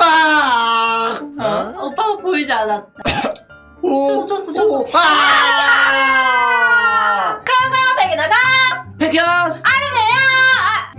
아! 어? 오빠가 보이지 않았다. 오, 줬어, 줬어. 오, 아! 가가 베개 나가. 백현! 아르메야.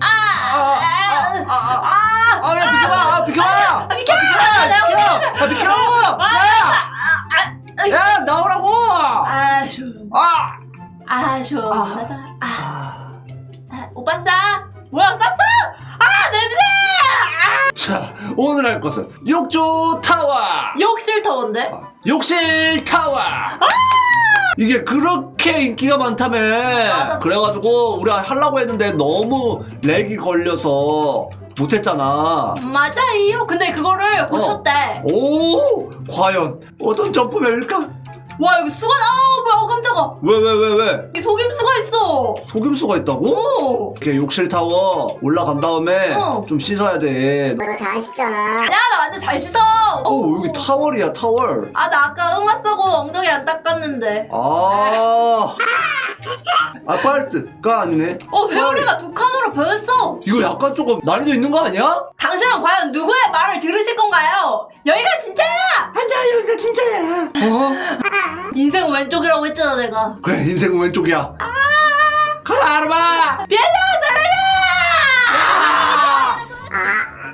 아, 아, 아, 아, 아, 야, 비켜봐! 아, 비켜봐! 아, 비켜! 비켜! 아, 비켜! 야! 야, 나오라고! 아, 좀. 아! 아, 시원하다. 아, 아. 아, 오빠 싸? 뭐야, 쌌어? 아, 냄새! 자, 오늘 할 것은 욕조 타워! 욕실 더운데? 욕실 타워! 이게 그렇게 인기가 많다며. 맞아. 그래가지고 우리가 하려고 했는데 너무 렉이 걸려서 못했잖아. 맞아요. 근데 그거를 고쳤대. 오, 과연 어떤 점프맵일까? 와, 여기 수건, 아우, 뭐야, 어, 깜짝아. 왜, 왜, 왜, 왜? 여기 속임수가 있어. 속임수가 있다고? 오. 이렇게 욕실 타워 올라간 다음에 어. 좀 씻어야 돼. 너잘 씻잖아. 야, 나 완전 잘 씻어. 어, 여기 타월이야, 타월. 아, 나 아까 응아 쓰고 엉덩이 안 닦았는데. 아. 아파트가 아니네. 어, 회오리가 두 칸으로 변했어. 이거 약간 조금 난이도 있는 거 아니야? 당신은 과연 누구의 말을 들으실 건가요? 여기가 진짜야! 아니야, 여기가 진짜야. 어? 인생 왼쪽이라고 했잖아, 내가. 그래, 인생은 왼쪽이야. 그래, 알아봐. 비엔나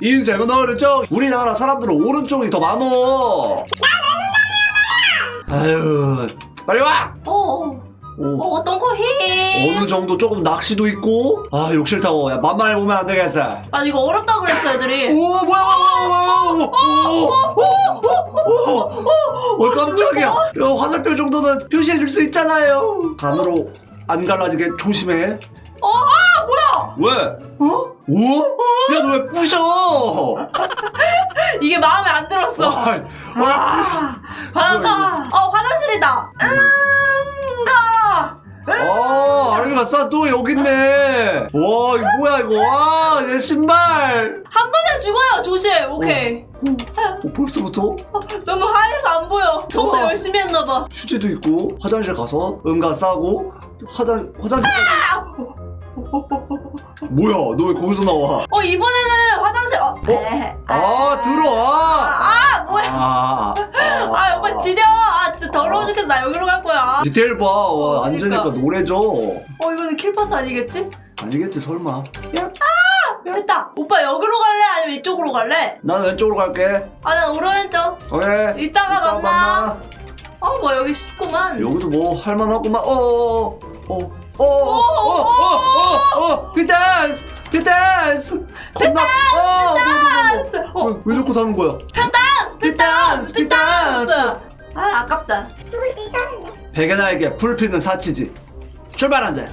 인생은 오른쪽. 우리나라 사람들은 오른쪽이 더 많어. 아유, 빨리 와. 사랑해! 어, 오. 어, 어떤 코히? 어느 정도 조금 낚시도 있고. 아, 욕실 타워. 야, 만만해 보면 안 되겠어. 아, 이거 어렵다 그랬어, 애들이. 오, 뭐야, 뭐야, 뭐야, 뭐야, 오, 깜짝이야. 야, 화살표 정도는 표시해 줄 수 있잖아요. 간으로 안 갈라지게 조심해. 어, 아, 뭐야! 왜? 어? 오? 야, 너 왜 부셔? 이게 마음에 안 들었어. 아, 아, 바람가. 어, 화장실이다. 음, 가. 아, 아래 갔어? 또 여기 있네. 와, 이거 뭐야, 이거. 와, 내 신발. 한 번에 죽어요, 조심. 오케이. 어, 벌써부터? 너무 하얘서 안 보여. 청소 우와. 열심히 했나봐. 휴지도 있고, 화장실 가서 응가 싸고, 화장, 화장실까지. 뭐야, 너 왜 거기서 나와? 어, 이번에는 화장실. 어, 에, 아, 들어와. 아, 뭐야? 아, 아, 아, 오빠 지려. 아, 진짜 더러워 죽겠어. 나 여기로 갈 거야. 디테일 봐. 와, 그러니까. 앉으니까 노래죠. 어, 이거는 킬파트 아니겠지? 아니겠지, 설마. 야, 됐다. 오빠 여기로 갈래? 아니면 이쪽으로 갈래? 난 왼쪽으로 갈게. 아, 난 오른쪽. 오케이. 이따가 이따 만나. 어, 뭐 여기 쉽구만. 여기도 뭐 할만하구만. 어어어. 어어어. 어어어. 피타스! 피타스! 피타스! 피타스! 어, 왜 자꾸 다는 거야? 편다! 스! 펜댄스, 펜댄스. 아, 아깝다. 죽을 수 있었는데. 백예나에게 불피는 사치지. 출발한다. 야.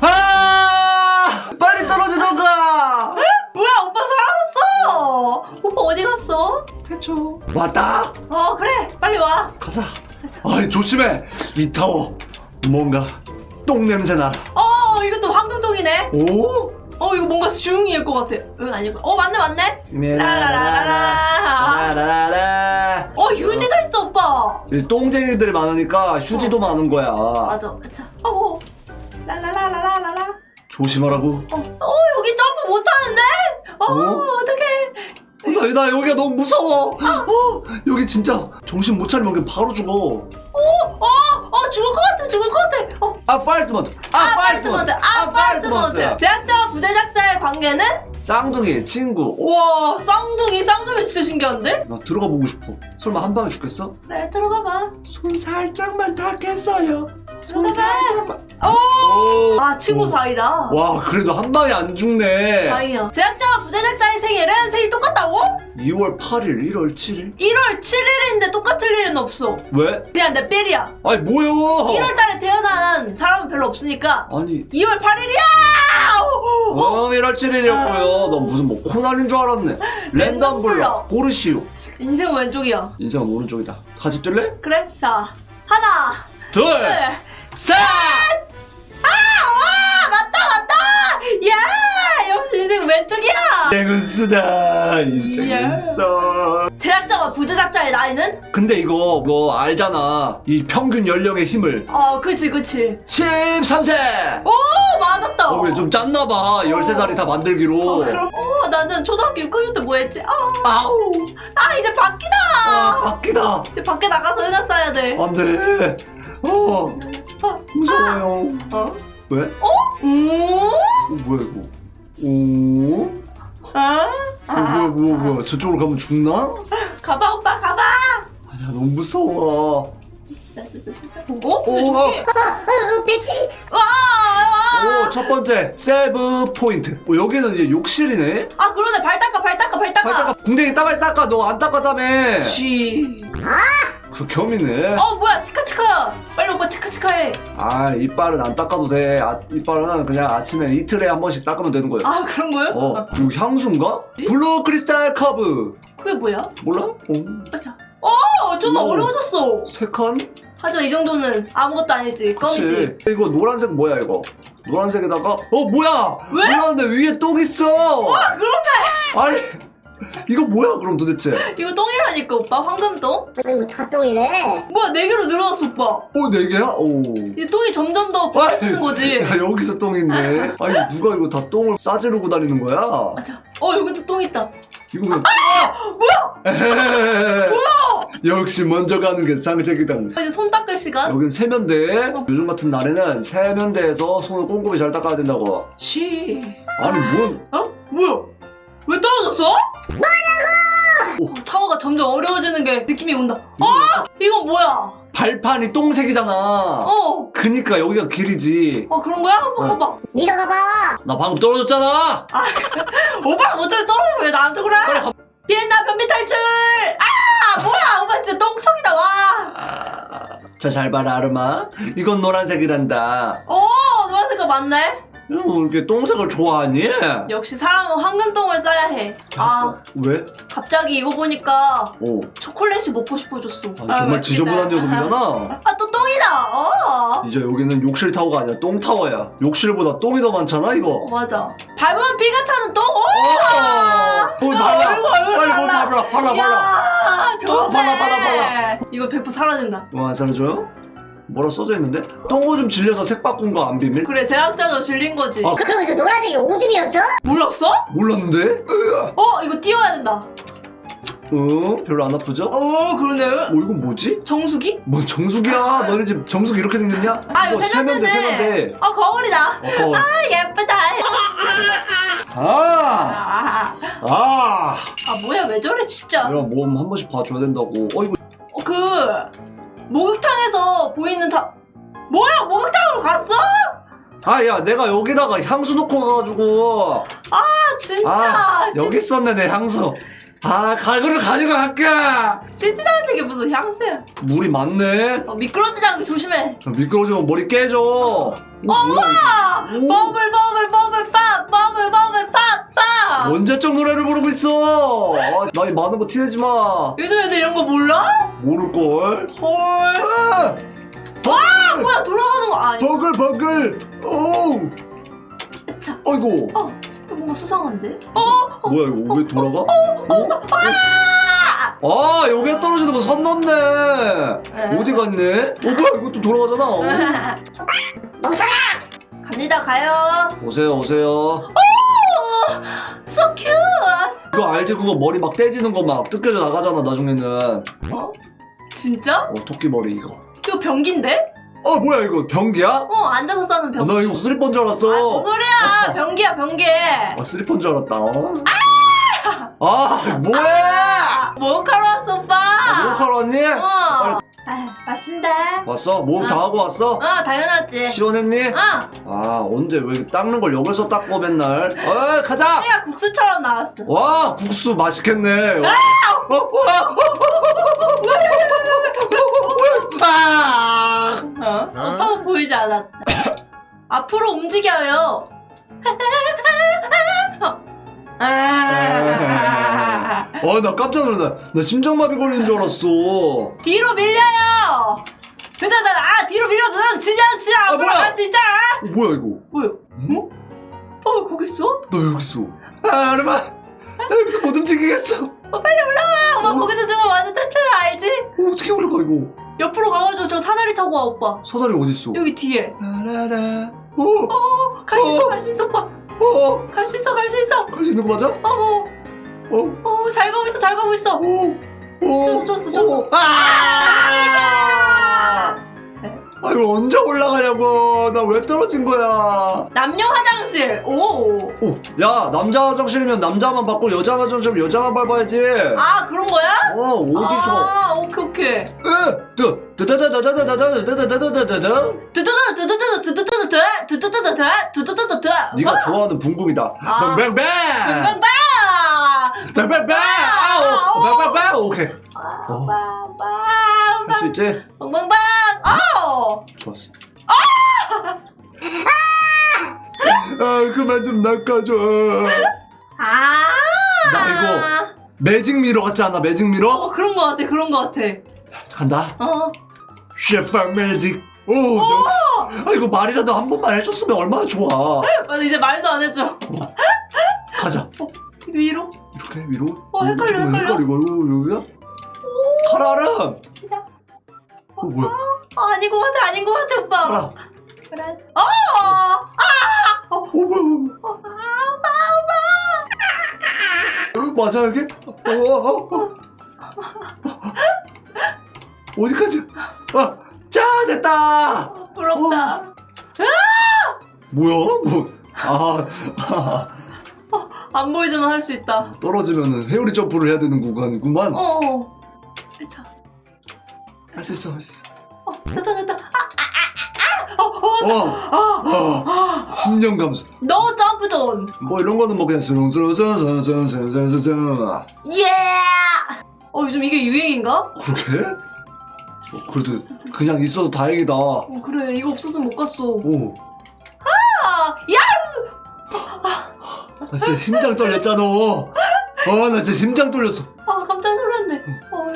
아! 빨리 떨어지던가. 뭐야, 오빠 사라졌어! 오빠 어디 갔어? 대충. 왔다. 어, 그래. 빨리 와. 가자. 가자. 아이 조심해. 이 타워 뭔가 똥 냄새 나. 어, 이것도 황금똥이네. 오? 어, 이거 뭔가 슝일 것 같아. 응, 아닐까? 어, 맞네, 맞네. 라라라라라. 라라라라. 어, 휴지도 있어, 오빠. 이 똥쟁이들이 많으니까 휴지도 많은 거야. 맞아, 그쵸. 어, 라라라라라라. 조심하라고. 어, 어, 여기 점프 못 하는데? 어, 어? 어떡해. 나, 나 여기가 너무 무서워. 어, 여기 진짜 정신 못 차리면 그냥 바로 죽어. 어, 어, 죽을 것 같아, 죽을 것 같아. 어, 아파트먼트. 아파트먼트, 아파트먼트. 제작자와 부제작자의 관계는? 쌍둥이 친구. 어, 우와, 쌍둥이, 쌍둥이 진짜 신기한데? 나 들어가 보고 싶어. 설마 한 방에 죽겠어? 그래, 들어가 봐. 손 살짝만 닿겠어요. 손. 살짝만. 오! 오. 아, 친구 사이다. 와 그래도 한 방에 안 죽네. 다행이야. 제작자와 부제작자의 생일은 생일 똑같다고? 2월 8일, 1월 7일? 1월 7일인데 똑같을 일은 없어. 왜? 그냥 내 삘이야. 아니 뭐요? 1월 달에 태어난 사람은 별로 없으니까 아니 2월 8일이야! 어 1월 7일이었고요. 너 무슨 뭐 코난인 줄 알았네. 랜덤 블럭 고르시오. 인생 왼쪽이야. 인생은 오른쪽이다. 같이 뜰래? 그래? 자, 하나, 둘, 둘, 셋. 아! 와! 맞다, 맞다! 야! 역시 인생 왼쪽이야! 쓰 다. 인생은 예. 써. 대략자와 부재작자의 나이는? 근데 이거 뭐 알잖아. 이 평균 연령의 힘을. 어 그치 그치. 13세! 오 맞았다. 어, 좀 짰나 봐. 13살이 다 만들기로. 어, 그럼 어 나는 초등학교 6학년 때 뭐 했지? 아, 아우. 아 이제 바뀌다. 아 바뀌다. 이제 밖에 나가서 은하 써야 돼. 안돼. 어. 무서워요. 어? 왜? 오? 어, 뭐야 이거? 오? 아? 어, 뭐야 뭐야 뭐야 저쪽으로 가면 죽나? 가봐 오빠 가봐 아니야 너무 무서워 어? 오, 근데 저기 어, 배치기. 와, 와. 오, 첫 번째 세이브 포인트. 어, 여기는 이제 욕실이네. 아 그러네 발 닦아 발 닦아 발 닦아 빨리 닦아. 궁뎅이 따발 닦아. 너 안 닦았다며. 쥐. 그 겸이네. 어 뭐야 치카치카 빨리 오빠 치카치카 해. 아 이빨은 안 닦아도 돼. 아, 이빨은 그냥 아침에 이틀에 한 번씩 닦으면 되는 거야. 아 그런 거요? 어, 이거 향수인가? 블루 크리스탈 커브. 그게 뭐야? 몰라? 어, 아자. 어, 좀 오. 어려워졌어. 세 칸? 하지만 이 정도는 아무것도 아니지. 껌이지. 그치. 이거 노란색 뭐야 이거? 노란색에다가 어 뭐야? 왜? 몰랐는데 위에 똥 있어. 아, 그런데 아니 이거 뭐야 그럼 도대체? 이거 똥이라니까 오빠 황금똥? 아니, 뭐, 다 똥이래. 뭐야 네 개로 늘어났어 오빠. 어네 개야? 오. 이 똥이 점점 더 부풀리는 거지. 야 여기서 똥 있네. 아니 누가 이거 다 똥을 싸지르고 다니는 거야? 맞아. 어 여기도 똥 있다. 이거 그냥 아! 뭐야? 뭐야? 역시 먼저 가는 게 상책이다. 이제 손 닦을 시간. 여긴 세면대. 요즘 같은 날에는 세면대에서 손을 꼼꼼히 잘 닦아야 된다고. 쉬. 아니 뭔? 어? 뭐야? 왜 떨어졌어? 뭐냐고! 어, 타워가 점점 어려워지는 게 느낌이 온다. 이거 이건 뭐야? 발판이 똥색이잖아. 어. 그니까 여기가 길이지. 어 그런 거야? 한번 어. 가봐. 네가 가봐. 나 방금 떨어졌잖아. 오빠가 못해 떨어지면 왜 나한테 그래? 빨리 가. 비엔나 변비 탈출! 아 뭐야 오빠 진짜 똥청이다 와. 자잘 봐라 아르마. 이건 노란색이란다. 오 노란색깔 맞네. 어, 이렇게 똥색을 좋아하니? 역시 사람은 황금똥을 싸야 해. 아 왜? 갑자기 이거 보니까 오. 초콜릿이 먹고 싶어졌어. 아, 정말 지저분한 녀석이잖아. 아 또 똥이다. 어. 이제 여기는 욕실 타워가 아니라 똥 타워야. 욕실보다 똥이 더 많잖아 어, 이거. 맞아. 밟으면 피가 차는 똥. 오! 어, 뭘 발라? 얼굴, 얼굴 빨리 뭘 발라. 발라, 발라. 야, 좋네. 어, 발라, 발라, 발라. 이거 100% 사라진다. 뭐안 사라져요? 뭐라 써져 있는데? 똥오줌 질려서 색 바꾼 거 안 비밀? 그래, 제작자가 질린 거지. 아. 그럼 저 노란색이 오줌이었어? 몰랐어? 몰랐는데? 어, 이거 띄워야 된다. 어? 별로 안 아프죠? 어, 그러네. 어 이건 뭐지? 정수기? 뭐 정수기야? 너네 집 정수기 이렇게 생겼냐? 아, 이거 세면대. 세면대. 아, 거울이다. 어, 거울. 아, 예쁘다. 아, 아, 아. 아, 뭐야, 왜 저래, 진짜. 내가 몸 한 번씩 봐줘야 된다고. 어 이거 어, 그, 목욕탕에서 보이는 다, 뭐야, 목욕탕으로 갔어? 아 야 내가 여기다가 향수 놓고 가가지고 아, 진짜. 아, 진- 여기 있었네 내 향수. 아 가구를 가지고 갈게. 씻지도 않는 게 무슨 향수야. 물이 많네. 어, 미끄러지지 않게 조심해. 미끄러지면 머리 깨져. 어, 아. 오, 버블 버블 버블 팝 버블 버블 언제적 노래를 부르고 있어? 아, 나이 많은 거 티내지 마. 요즘 애들 이런 거 몰라? 모를 걸. 헐 아, 아, 뭐야 돌아가는 거 아니 버글 버글. 오. 차 어이구. 어 뭔가 수상한데? 어? 뭐야 이거 왜 돌아가? 어? 아 여기에 떨어지는 거 선 넘네. 어디 갔네? 어 뭐야 이것도 돌아가잖아. 어. 멍청아! 갑니다 가요 오세요 오세요. So cute 그거 알지? 그거 머리 막 떼지는 거 막 뜯겨져 나가잖아 나중에는. 어? 진짜? 어 토끼 머리 이거. 이거 변기인데? 아 뭐야 이거 변기야? 어 앉아서 싸는 어, 변기 나 이거 슬리퍼인 줄 아, 뭔 알았어. 소리야 변기야 변기 아 슬리퍼인 줄 알았다. 어? 아 뭐해? 아, 목욕하러 왔어 오빠 아, 목욕하러 왔니? 어 아, 맞습니다 왔어? 목욕 다 하고 왔어? 어 당연하지 시원했니? 어 아 언제 왜 닦는 걸 여기서 닦고 맨날? 어 가자. 그냥 국수처럼 나왔어 와 국수 맛있겠네. 와. 어, 어, 아! 어? 오빠가 보이지 않았다. 앞으로 움직여요. 아. 어, 나 깜짝 놀랐다. 나 심장마비 걸리는 줄 알았어. 뒤로 밀려요. 괜찮아, 아 뒤로 밀려도 난 지지 않지. 아, 앞으로 뭐야? 갈수 있잖아. 어, 뭐야, 이거? 뭐야? 어? 어, 왜 거기 있어? 너 여기 있어. 아, 아르마. 나 여기서 못 움직이겠어. 어, 빨리 올라와. 오빠 어? 거기서 죽으면 완전 태초야 알지? 어, 어떻게 올라가 이거? 옆으로 가가지고 저 사다리 타고 와 오빠. 사다리 어디 있어? 여기 뒤에. 라라라. 어, 어, 갈 수 있어, 어. 갈 수 있어, 오빠. 어, 갈 수 있어, 갈 수 있어. 할수 있는 거 맞아? 어, 어, 어, 어, 잘 가고 있어, 잘 가고 있어. 어, 어. 좋았어, 좋았어. 어. 아! 아, 이거 언제 올라가냐고. 나 왜 떨어진 거야? 남녀 화장실. 오. 어, 야, 남자 화장실이면 남자만 받고 여자 화장실이면 여자만 밟아야지. 아, 그런 거야? 어, 어디서? 아, 오케이, 오케이. 에, 뜨, 뜨다다다다다다다다다다다다다. 두두두, 두두두, 두두두두, 두두두두, 두두두두. 네가 좋아하는 붕붕이다. 아. 뱅뱅뱅. 빵빵빵! 뱅뱅뱅. 아우, 뱅뱅뱅. 오케이. 어. 할수 빵빵빵! 있지? 빵빵빵! 아우! 좋았어. 아, 그만 좀 낚아줘. 아! 나 이거 매직 미러 같지 않아? 매직 미러? 어, 그런 거 같아, 그런 거 같아. 간다. 어. 셰프 매직. 오, 역시. 아, 이거 말이라도 한 번만 해줬으면 얼마나 좋아. 맞아, 이제 말도 안 해줘. 가자. 위로? 이렇게 위로. 어, 헷갈려, 좀 헷갈려. 헷갈리고 이거 여기야? 카라름. 어, 뭐야? 어, 아닌 것 같아, 아닌 것 같아, 오빠. 카라. 그래. 어! 아! 어, 뭐야? 뭐야. 어, 아, 어, 맞아 여기? 어, 어, 어. 어디까지? 아, 자 됐다. 아, 부럽다. 뭐야? 뭐? 아, 아 안 보이지만 할 수 있다. 떨어지면은 회오리 점프를 해야 되는 구간이구만. 어, 어. 자, 할수 있어, 할 수 있어. 어, 됐다, 됐다. 아, 아, 아, 아, 어, 어, 어, 어, 심령 감소. 너 점프 존. 뭐 이런 거는 뭐 그냥 스렁스렁스렁스렁스렁스렁. 예! 어, 요즘 이게 유행인가? 그렇게? 어, 그래도 그냥 있어도 다행이다. 오. 어, 그래, 이거 없었으면 못 갔어. 아, 야! 나 진짜 심장 떨렸잖아. 어, 나 진짜 심장 떨렸어. 아, 깜짝 놀랐네. 어,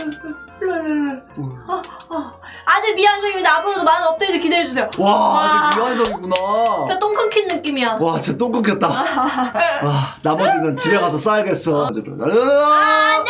랄랄랄. 어. 아, 아직 미완성입니다. 앞으로도 많은 업데이트 기대해 주세요. 와, 아직 미완성이구나. 진짜 똥 끊긴 느낌이야. 와, 진짜 똥 끊겼다. 와, 나머지는 집에 가서 싸야겠어. 안녕!